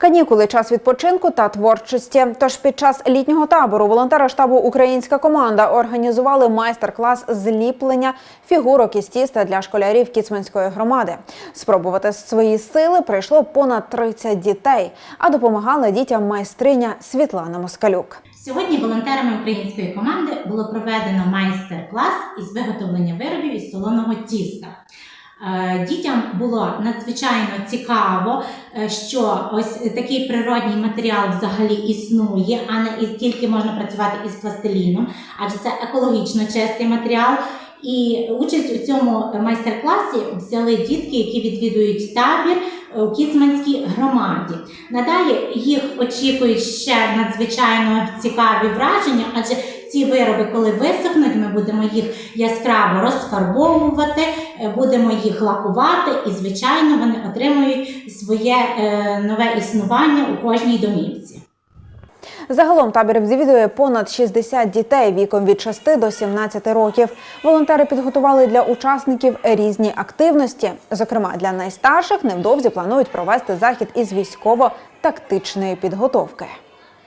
Канікули час відпочинку та творчості. Тож під час літнього табору волонтери штабу Українська команда організували майстер-клас зліплення фігурок із тіста для школярів Кіцманської громади. Спробувати свої сили прийшло понад 30 дітей, а допомагала дітям майстриня Світлана Москалюк. Сьогодні волонтерами української команди було проведено майстер-клас із виготовлення виробів із солоного тіста. Е, Дітям було надзвичайно цікаво, е, що ось такий природній матеріал взагалі існує, а не тільки можна працювати із пластиліном, адже це екологічно чистий матеріал. І участь у цьому майстер-класі взяли дітки, які відвідують табір у Кіцманській громаді. Надалі їх очікують ще надзвичайно цікаві враження, адже ці вироби, коли висохнуть, ми будемо їх яскраво розфарбовувати, е, будемо їх лакувати, і, звичайно, вони отримують своє е, нове існування у кожній домівці. Загалом табір відвідує понад 60 дітей віком від 6 до 17 років. Волонтери підготували для учасників різні активності. Зокрема, для найстарших невдовзі планують провести захід із військово-тактичної підготовки.